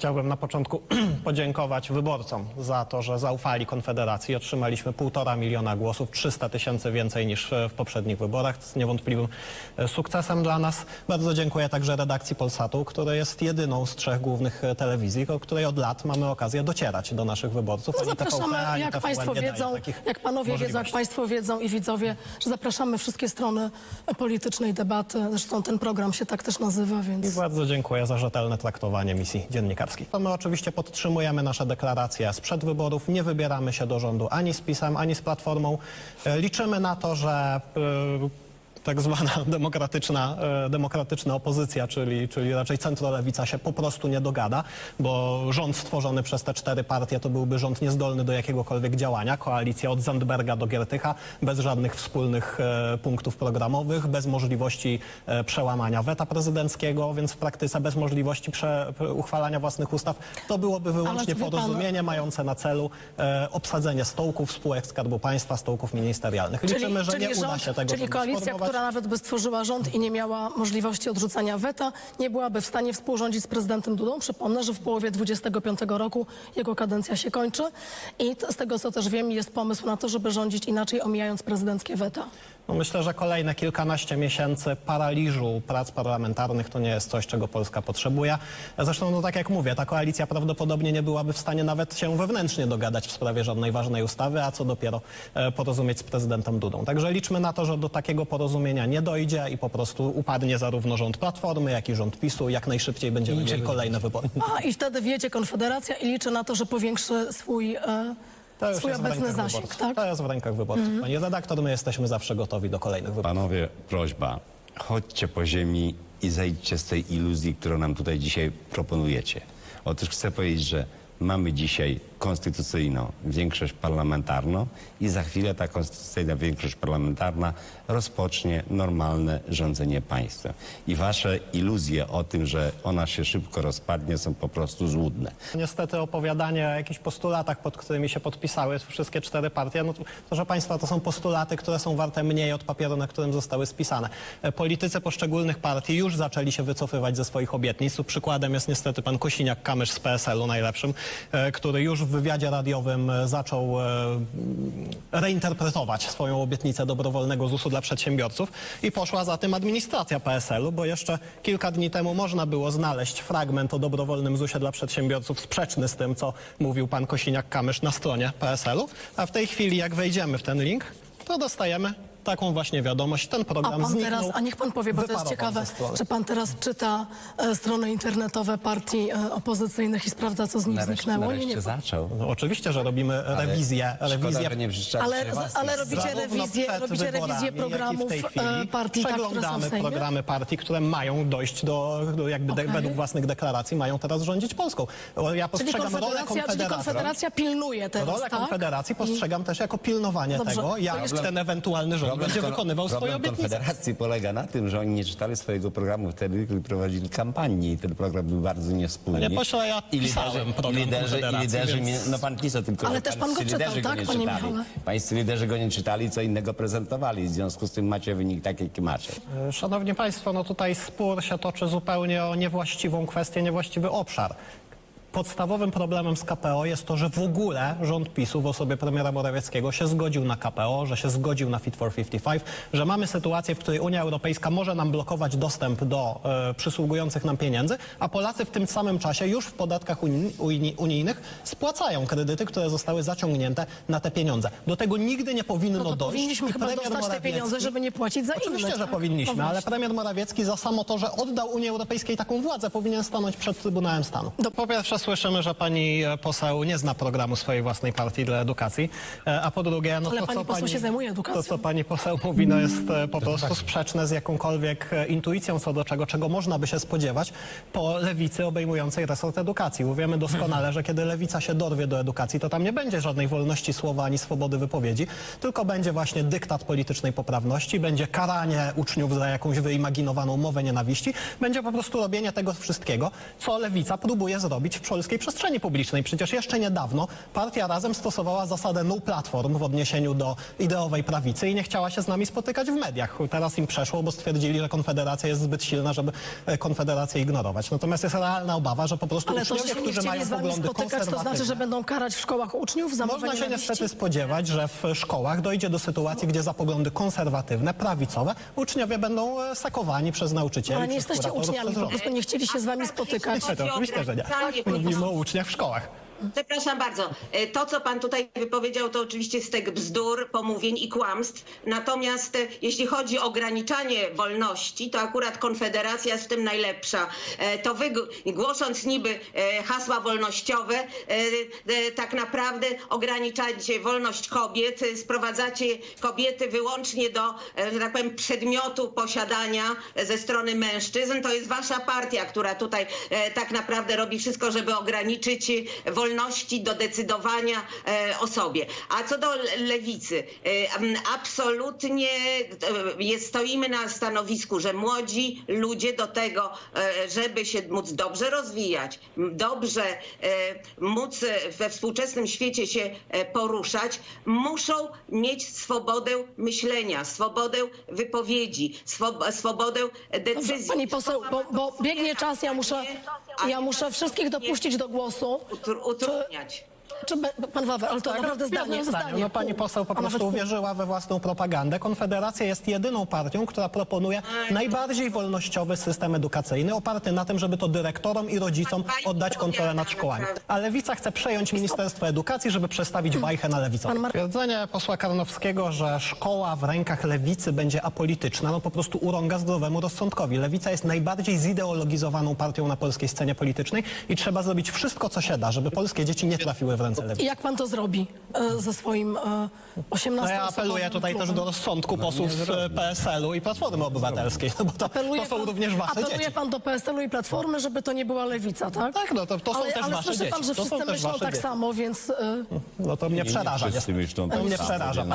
Chciałbym na początku podziękować wyborcom za to, że zaufali Konfederacji. Otrzymaliśmy półtora miliona głosów, 300 tysięcy więcej niż e, w poprzednich wyborach. Jest niewątpliwym e, sukcesem dla nas. Bardzo dziękuję także redakcji Polsatu, która jest jedyną z trzech głównych e, telewizji, o której od lat mamy okazję docierać do naszych wyborców. No zapraszamy, TVP, jak TVN Państwo wiedzą, jak Panowie wiedzą, jak. Państwo wiedzą i widzowie, że zapraszamy wszystkie strony politycznej debaty. Zresztą ten program się tak też nazywa, I więc... bardzo dziękuję za rzetelne traktowanie misji dziennikarskiej. My oczywiście podtrzymujemy nasze deklaracje sprzed wyborów. Nie wybieramy się do rządu ani z PiSem, ani z Platformą. E, Liczymy na to, że e, tak zwana demokratyczna, e, demokratyczna opozycja, czyli, czyli raczej centrolewica się po prostu nie dogada, bo rząd stworzony przez te cztery partie to byłby rząd niezdolny do jakiegokolwiek działania. Koalicja od Zandberga do Giertycha, bez żadnych wspólnych e, punktów programowych, bez możliwości e, przełamania weta prezydenckiego, więc w praktyce bez możliwości prze, uchwalania własnych ustaw. To byłoby wyłącznie wie pan- porozumienie mające na celu obsadzenie stołków spółek Skarbu Państwa, stołków ministerialnych. Liczymy, że nie uda się tego czyli koalicja. Która nawet by stworzyła rząd i nie miała możliwości odrzucania weta, nie byłaby w stanie współrządzić z prezydentem Dudą. Przypomnę, że w połowie 25 roku jego kadencja się kończy i z tego, co też wiem, jest pomysł na to, żeby rządzić inaczej, omijając prezydenckie weta. No myślę, że kolejne kilkanaście miesięcy paraliżu prac parlamentarnych to nie jest coś, czego Polska potrzebuje. Zresztą, no tak jak mówię, ta koalicja prawdopodobnie nie byłaby w stanie nawet się wewnętrznie dogadać w sprawie żadnej ważnej ustawy, a co dopiero e, porozumieć z prezydentem Dudą. Także liczmy na to, że do takiego porozumienia nie dojdzie i po prostu upadnie zarówno rząd Platformy, jak i rząd PiSu. Jak najszybciej będziemy mieli kolejne wybory. A i wtedy wjedzie Konfederacja i liczy na to, że powiększy swój, e, To już swój obecny zasięg. wyborców. Tak? Mhm. To jest w rękach wyborców. Pani redaktor, my jesteśmy zawsze gotowi do kolejnych wyborów. Panowie, prośba, chodźcie po ziemi i zejdźcie z tej iluzji, którą nam tutaj dzisiaj proponujecie. Otóż chcę powiedzieć, że mamy dzisiaj konstytucyjną większość parlamentarną i za chwilę ta konstytucyjna większość parlamentarna rozpocznie normalne rządzenie państwem. I wasze iluzje o tym, że ona się szybko rozpadnie są po prostu złudne. Niestety opowiadanie o jakichś postulatach, pod którymi się podpisały wszystkie cztery partie, no to, proszę Państwa, to są postulaty, które są warte mniej od papieru, na którym zostały spisane. E, Politycy poszczególnych partii już zaczęli się wycofywać ze swoich obietnic. Tu przykładem jest niestety pan Kosiniak-Kamysz z PSL-u najlepszym, e, który już wywiadzie radiowym e, zaczął e, reinterpretować swoją obietnicę dobrowolnego ZUS-u dla przedsiębiorców i poszła za tym administracja PSL-u, bo jeszcze kilka dni temu można było znaleźć fragment o dobrowolnym ZUS-ie dla przedsiębiorców sprzeczny z tym, co mówił pan Kosiniak-Kamysz na stronie PSL-u, a w tej chwili jak wejdziemy w ten link, to dostajemy taką właśnie wiadomość. Ten A program pan zniknął. teraz, a niech pan powie, bo to jest wyparował ciekawe, ze strony. czy pan teraz czyta e, strony internetowe partii e, opozycyjnych i sprawdza, co z nich Nareszcie, zniknęło? Nie, nie. nareszcie zaczął. No, oczywiście, że robimy rewizję, Szkoda, rewizję że nie wrzeszczaliście Ale, własnych ale robicie Zarówno rewizję, przed robicie wyborami, rewizję jak i programów w tej chwili e, partii, tak, które są w przeglądamy Sejmie? programy partii, które mają dojść do, do jakby de, Okej. według własnych deklaracji, mają teraz rządzić Polską. O, Ja Czyli postrzegam rolę Konfederacja, czyli Konfederacji. Konfederacja pilnuje teraz, Rolę tak? Konfederacji postrzegam też jako pilnowanie Dobrze, tego, to jak jeszcze- ten ewentualny rząd będzie kon- wykonywał swoje problem obietnice. Konfederacji polega na tym, że oni nie czytali swojego programu wtedy, kiedy prowadzili kampanię i ten program był bardzo niespójny. Panie pośle, ja I pisałem liderzy, i program liderzy, i Konfederacji, liderzy więc- mi- no pan pisał tylko, Ale że też pan go pańscy czytał, liderzy tak, nie panie czytali. Michale? Pańscy liderzy go nie czytali, co innego prezentowali, w związku z tym macie wynik taki, jaki macie. Szanowni Państwo, no tutaj spór się toczy zupełnie o niewłaściwą kwestię, niewłaściwy obszar. Podstawowym problemem z KPO jest to, że w ogóle rząd PiSu w osobie premiera Morawieckiego się zgodził na KPO, że się zgodził na Fit for 55, że mamy sytuację, w której Unia Europejska może nam blokować dostęp do e, przysługujących nam pieniędzy, a Polacy w tym samym czasie już w podatkach uni, uni, unijnych spłacają kredyty, które zostały zaciągnięte na te pieniądze. Do tego nigdy nie powinno No to dojść. powinniśmy I chyba premier dostać te pieniądze, żeby nie płacić za Oczywiście, innych. że tak? powinniśmy, ale premier Morawiecki za samo to, że oddał Unii Europejskiej taką władzę, powinien stanąć przed Trybunałem Stanu. Po pierwsze słyszymy, że pani e, poseł nie zna programu swojej własnej partii dla edukacji, e, a po drugie, no Ale to pani co poseł pani, się zajmuje edukacją. to, co pani poseł mówi, no jest e, po prostu sprzeczne z jakąkolwiek intuicją co do czego, czego można by się spodziewać po lewicy obejmującej resort edukacji. Bo wiemy doskonale, że kiedy lewica się dorwie do edukacji, to tam nie będzie żadnej wolności słowa ani swobody wypowiedzi, tylko będzie właśnie dyktat politycznej poprawności, będzie karanie uczniów za jakąś wyimaginowaną mowę nienawiści, będzie po prostu robienie tego wszystkiego, co lewica próbuje zrobić w polskiej przestrzeni publicznej. Przecież jeszcze niedawno partia Razem stosowała zasadę no platform w odniesieniu do ideowej prawicy i nie chciała się z nami spotykać w mediach. Teraz im przeszło, bo stwierdzili, że Konfederacja jest zbyt silna, żeby e, Konfederację ignorować. Natomiast jest realna obawa, że po prostu Ale to, że uczniowie, się nie którzy mają z wami poglądy spotykać, to znaczy, że konserwatywne... będą karać w szkołach uczniów za Można się nienawiści? niestety spodziewać, że w szkołach dojdzie do sytuacji, gdzie za poglądy konserwatywne, prawicowe, uczniowie będą e, sakowani przez nauczycieli, Ale nie przez jesteście uczniami, po prostu nie chcieli się z wami spotykać. Nie, to oczywiście, że nie. Mówimy o uczniach w szkołach. Przepraszam bardzo. E, To, co pan tutaj wypowiedział, to oczywiście stek bzdur, pomówień i kłamstw. Natomiast e, jeśli chodzi o ograniczanie wolności, to akurat Konfederacja jest w tym najlepsza. E, To wy, głosząc niby hasła wolnościowe, tak naprawdę ograniczacie wolność kobiet, sprowadzacie kobiety wyłącznie do, że tak powiem, przedmiotu posiadania ze strony mężczyzn. To jest wasza partia, która tutaj tak naprawdę robi wszystko, żeby ograniczyć e, wolności do decydowania e, o sobie. A co do le- lewicy, e, absolutnie e, jest, stoimy na stanowisku, że młodzi ludzie do tego, żeby się móc dobrze rozwijać, dobrze móc we współczesnym świecie się poruszać, muszą mieć swobodę myślenia, swobodę wypowiedzi, swob- swobodę decyzji. Pani poseł, bo, bo biegnie czas, ja muszę, ja muszę wszystkich dopuścić do głosu. Utr- utrudniać. Czy pan Wawel, ale to naprawdę w jednym zdanie, zdanie. No, pani poseł po prostu uwierzyła we własną propagandę. Konfederacja jest jedyną partią, która proponuje najbardziej wolnościowy system edukacyjny, oparty na tym, żeby to dyrektorom i rodzicom oddać kontrolę nad powiada, szkołami. naprawdę. A Lewica chce przejąć Ministerstwo Edukacji, żeby przestawić bajkę na lewicę. Twierdzenie posła Karnowskiego, że szkoła w rękach lewicy będzie apolityczna, no po prostu urąga zdrowemu rozsądkowi. Lewica jest najbardziej zideologizowaną partią na polskiej scenie politycznej i trzeba zrobić wszystko, co się da, żeby polskie dzieci nie trafiły w ręce I jak pan to zrobi e, ze swoim e, 18 No ja apeluję tutaj też do rozsądku posłów z PSL-u i Platformy Obywatelskiej, no bo to, Apeluje to są pan, również wasze apeluje dzieci. pan do PSL-u i Platformy, żeby to nie była lewica, tak? Tak, no to, to są ale, też ale wasze słyszy dzieci. pan, że to są wszyscy też myślą wasze tak dzieci. samo, więc... e, No to mnie Nie, nie przeraża. wszyscy niestety. myślą To tak mnie samo, przeraża. więc-